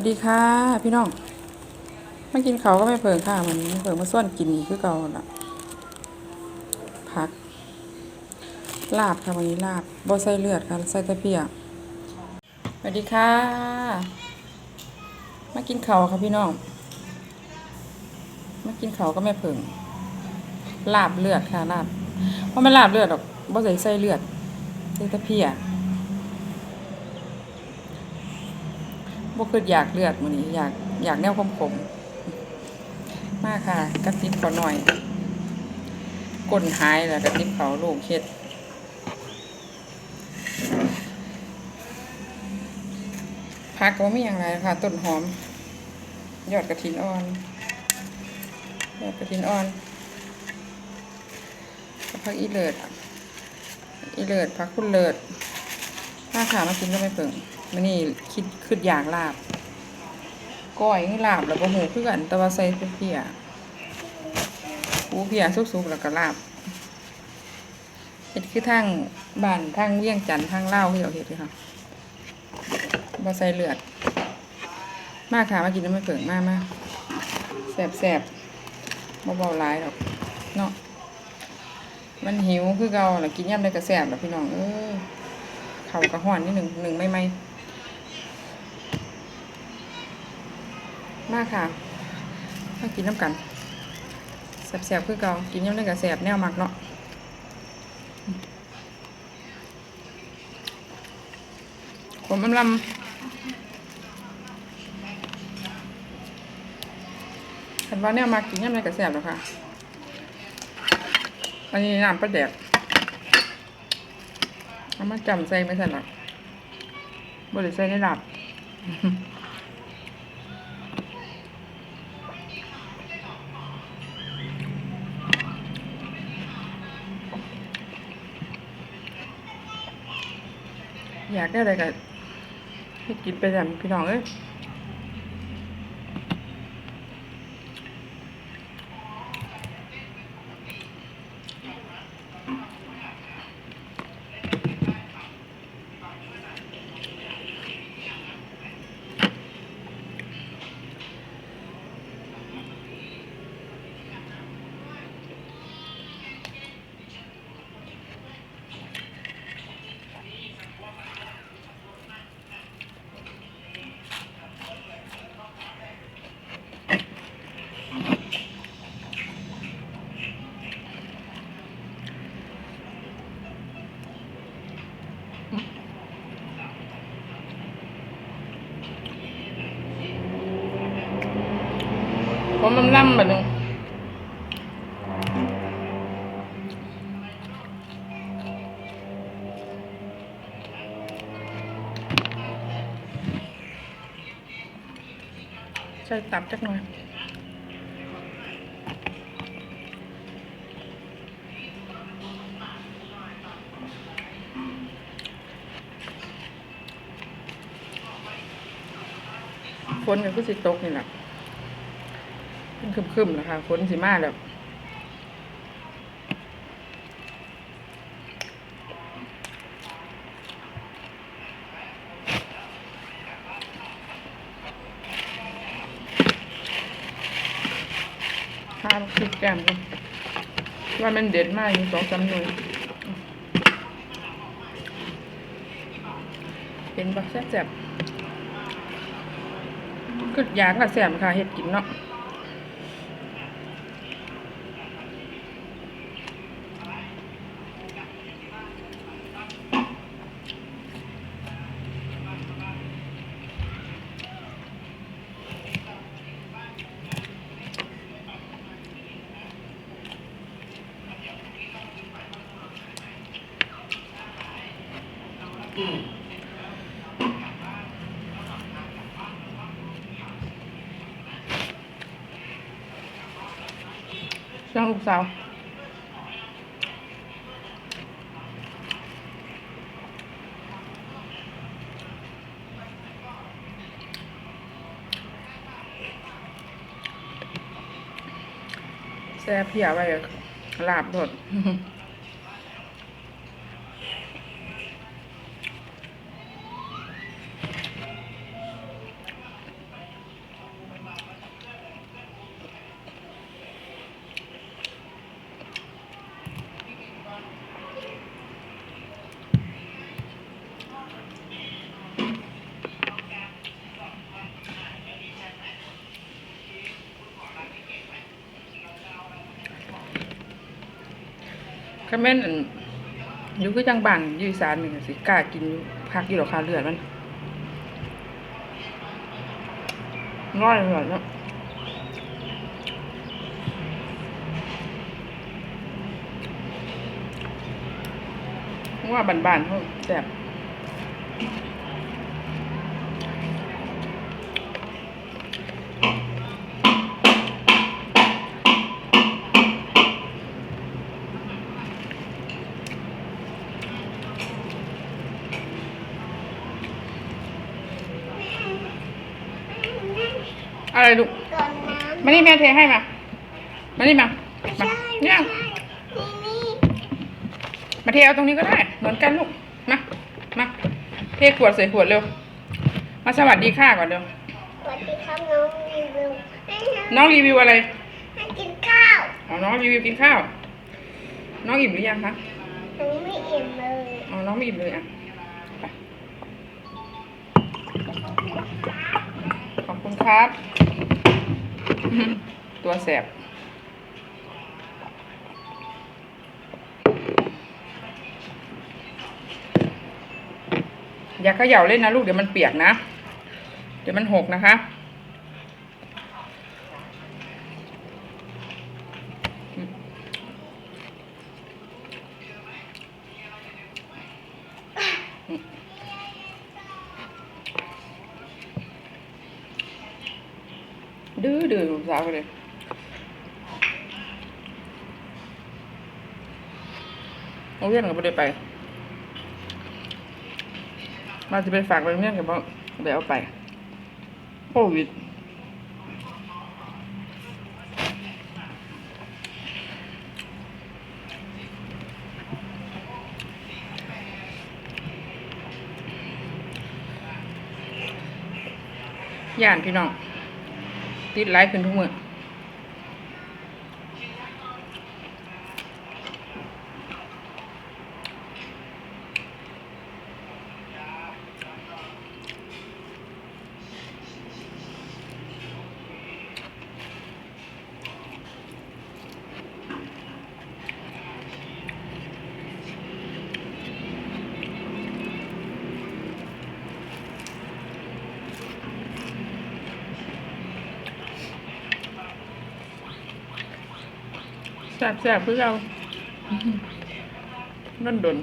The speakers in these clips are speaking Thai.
วัสดีค่ะ พี่น้องมากินเขาก็ไม่เผิงค่ะมันไม่เผิงมาส่วนกินคือเก่าละผัก ลาบค่ะวันนี้ลาบบ่ใส่เลือดค่ะใส่ต่เปียสวัสดีค่ะ มากินเขาค่ะพี่น้องมากินเขาก็ไม่เผิงลาบเลือดค่ะลาบเพราะมันลาบเลือดหรอกบ่ใส่ใส่เลือดใส่ต่เพีย บ่คืออยากเลือดมื้อนี้อยากอยากแนวคมขมมากค่ะกระติบเขาหน่อยก้นหายแล้วกระติบเขาลูกเฮ็ดผักก็บ่มีหยังไรค่ะต้นหอม ยอดกระถินอ่อนยอดกระถินอ่อนกับผักอีเลิศอีเลิศผักคุณเลิศถ้าขามากินก็ไม่เปิง มันนี่คิดคิดอยากลาบก้อยให้ลาบแล้วก็หูคือกันแต่ว่าใส่เพียหูเพียสุกๆแล้วก็ลาบเห็ดคือทางบ้านทางเวียงจันทน์ทางเล่าที่เราเห็ดเลยค่ะบ่ใส่เลือด มากค่ะมากินน้ำไม่เปิงมากมากแสบแสบเบาๆร้ายหรอกเนาะมันหิวคือเกาแล้วกินย่ำได้กระแสบแล้วพี่น้องเอ้ยเข่ากระห้อนนิดหนึ่งหนึ่งไม่ไม่ มากค่ะมากินน้ำกันแสบๆคือเกากินย่ำได้กับแสบแนวมักเนาะผมอำลำเห็นว่าแนวมักกินย่ำได้กับแสบแล้วค่ะ อันนี้น้ำปลาแดกเอามาจำใส่ไม่ใส่หรอกบริใส่ในหลับ อยากได้อะไรก็ให้กินไปแบบพี่น้องเอ้ย มมันล่ำแบบนึงใส่ตับจักหน่อยฝนก็คือสิตกนี่แหละ มันคึมๆแล้วค่ะฝนสิมาแล้วทาพริกแกมว่ามันเด็ดมากอยู่สองสามหน่วยเป็นบักแซ่บๆคืออยากละแสบค่ะเห็ดกินเนาะ ช่างลูกสาวแซ่บเพียไว้ลาบดด แม่นอั่นอยู่ก็จังบ้านอยู่สานนี่งสิกล้ากินพักอยู่ดอกคาเลือดมันง่อยเลยเนาะว่าบานๆเขาแบบ อะไรลูกก่อนน้ำมานี่แม่เทให้มา มานี่มา ไม่มา ใช่ไม่เนี่ยใช่นี่นี่มาเทเอาตรงนี้ก็ได้ เหมือนกันลูก มา มา เทขวดใส่ขวดเร็ว มาสวัสดีค่ะก่อนเร็ว สวัสดีครับน้องรีวิวให้น้องรีวิวอะไร ให้กินข้าวอ๋อ น้องรีวิวกินข้าว น้องอิ่มหรือยังคะ หนูไม่อิ่มเลย อ๋อ น้องไม่อิ่มเลยอะ ครับ ตัวแสบอย่าเขย่าเล่นนะลูกเดี๋ยวมันเปียกนะ เดี๋ยวมันหกนะคะ ดื้อดื้อลูกสาวเลยโรงเรียนก็ไม่ได้ไป มาจะไปฝากโรงเรียนกับบ่ได้เอาไปโควิดย่านพี่น้อง ติดไลฟ์ขึ้นทุกมือ แซ่บแซ่บเพื่อเอานั่นดน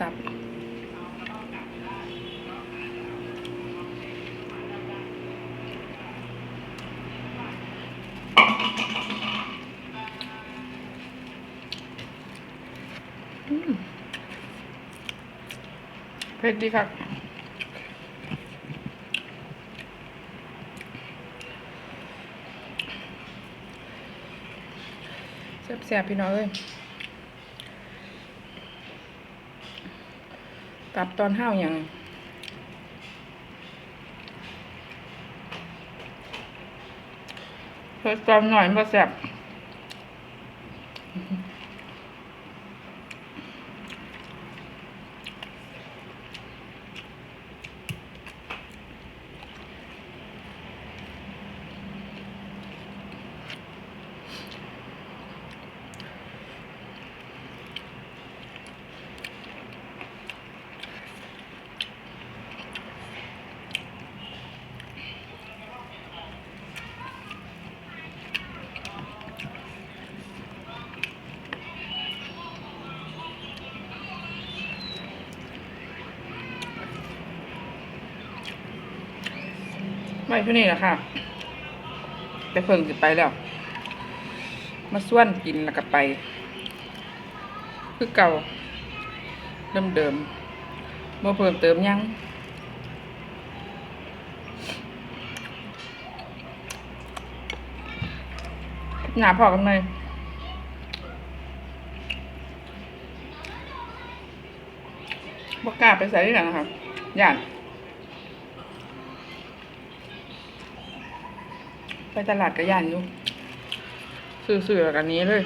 ตับอืมเผ็ดดีครับ แซ่บๆพี่น้องเอ้ยตับตอนห้าวอย่างเพิ่มหน่อยมาแซ่บ ไม่เท่นี้แหละค่ะแต่เพิ่งจะไปแล้ว มาส่วนกินแล้วก็ไป คือเก่าเดิมเดิมๆบ่เพิ่มเติมยังหนาพอกันไหมบอกกล้าไปใส่ที่ไหนนะครับย่าน ไปตลาดกับย่านอยู่ซื้อๆกันนี้เลย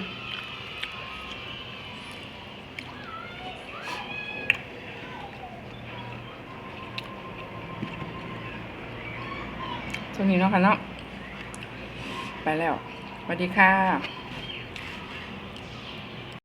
ช่วงนี้เนาะค่ะเนาะ ไปแล้วสวัสดีค่ะ